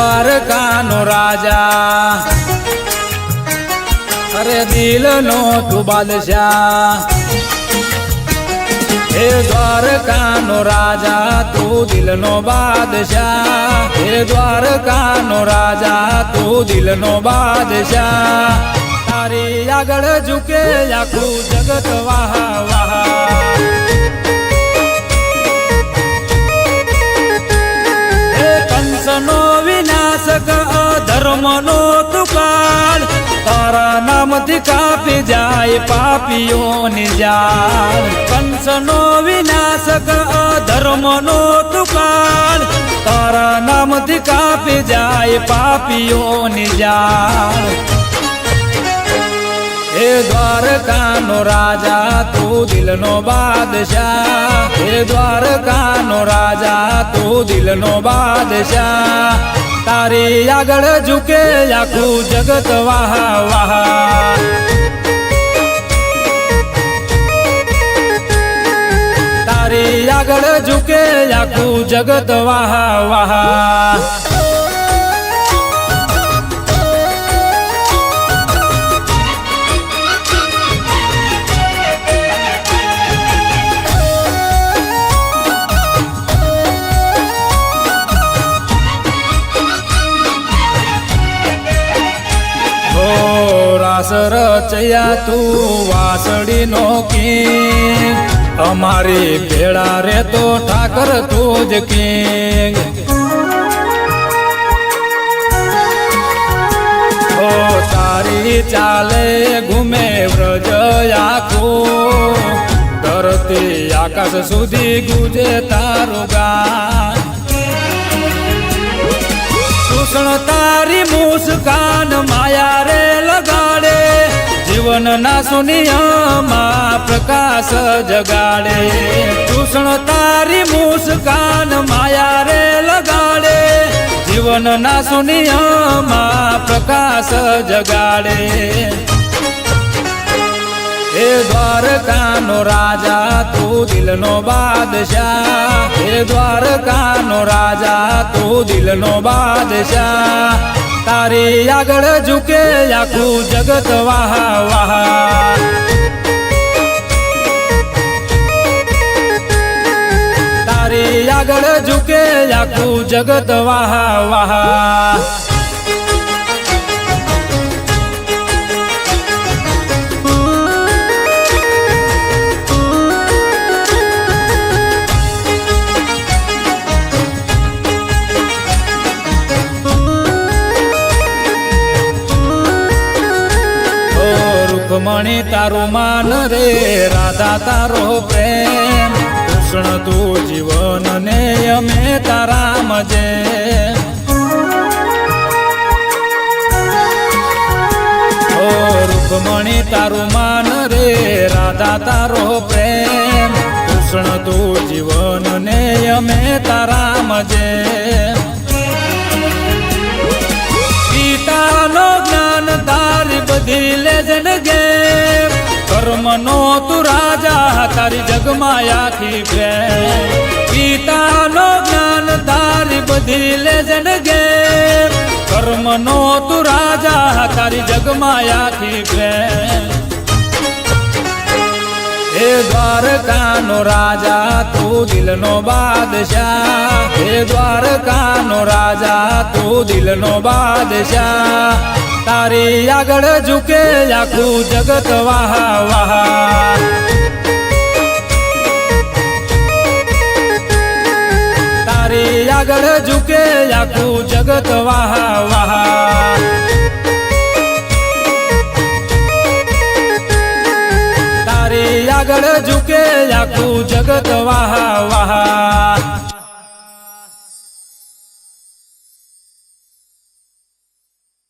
દ્વારકાનો રાજા. અરે દિલનો તું બાદશાહ. હે દ્વારકાનો રાજા, તું દિલનો બાદશાહ. હે દ્વારકાનો રાજા, તું દિલનો બાદશાહ. તારી આગળ ઝુકે આખું જગત વાહ વાહ. નામથી કાપી જાય, પાપીઓની જાળ. કંસનો વિનાશક અધર્મનો તુકાળ. તારા નામથી કાપી જાય, પાપીઓની જાળ. હે દ્વારકાનો રાજા, તું દિલનો બાદશાહ. હે દ્વારકાનો રાજા, તું દિલનો બાદશાહ. તારી આગળ ઝુકે આખું જગત વાહ વાહ. તારી આગળ ઝૂકે આખું જગત વાહ વાહ. રાસ રચયા તું વાસડી નો કિંગ. અમારી ભેળા રે તો ઠાકર તું જ કિંગ. ઓ તારી ચાલે ઘુમે વ્રજ આખું. ધરતી આકાશ સુધી ગુજે તારું ગાન. તારી મુસ્કાન માયા રે જીવન ના સુનિયામાં પ્રકાશ જગાડે. કૃષ્ણ તારી મુસ્કાન માયા રે લગાડે. જીવન ના સુનિયામાં પ્રકાશ જગાડે. હે દ્વારકાનો રાજા, તું દિલનો બાદશાહ. હે દ્વારકાનો રાજા, તું દિલનો બાદશાહ. તારી આગળ ઝુકે આખું જગત વાહ વાહ. તારી આગળ ઝુકે આખું જગત વાહ વાહ. રૂકમણી તારું માન રે, રાધા તારો પ્રેમ. કૃષ્ણ તું જીવન ને અમે તારા મજે. ઓ રૂકમણી તારું માન રે, રાધા તારો પ્રેમ. કૃષ્ણ તું જીવન ને અમે તારા મજે. કર્મનો તું રાજા, તારી જગમાં આખી પ્રેમ ગીતાનો જ્ઞાન તારી બધી લેજન ગે કર્મનો તું રાજા, તારી જગમાં આખી પ્રેમ હે દ્વારકાનો રાજા, તું દિલનો બાદશાહ. હે દ્વારકાનો રાજા, તું દિલનો બાદશાહ. તારી આગળ ઝુકે આખું જગત વાહ વાહ. તારી આગળ ઝુકે આખું જગત વાહ વાહ. આખું જગત વાહ વાહ.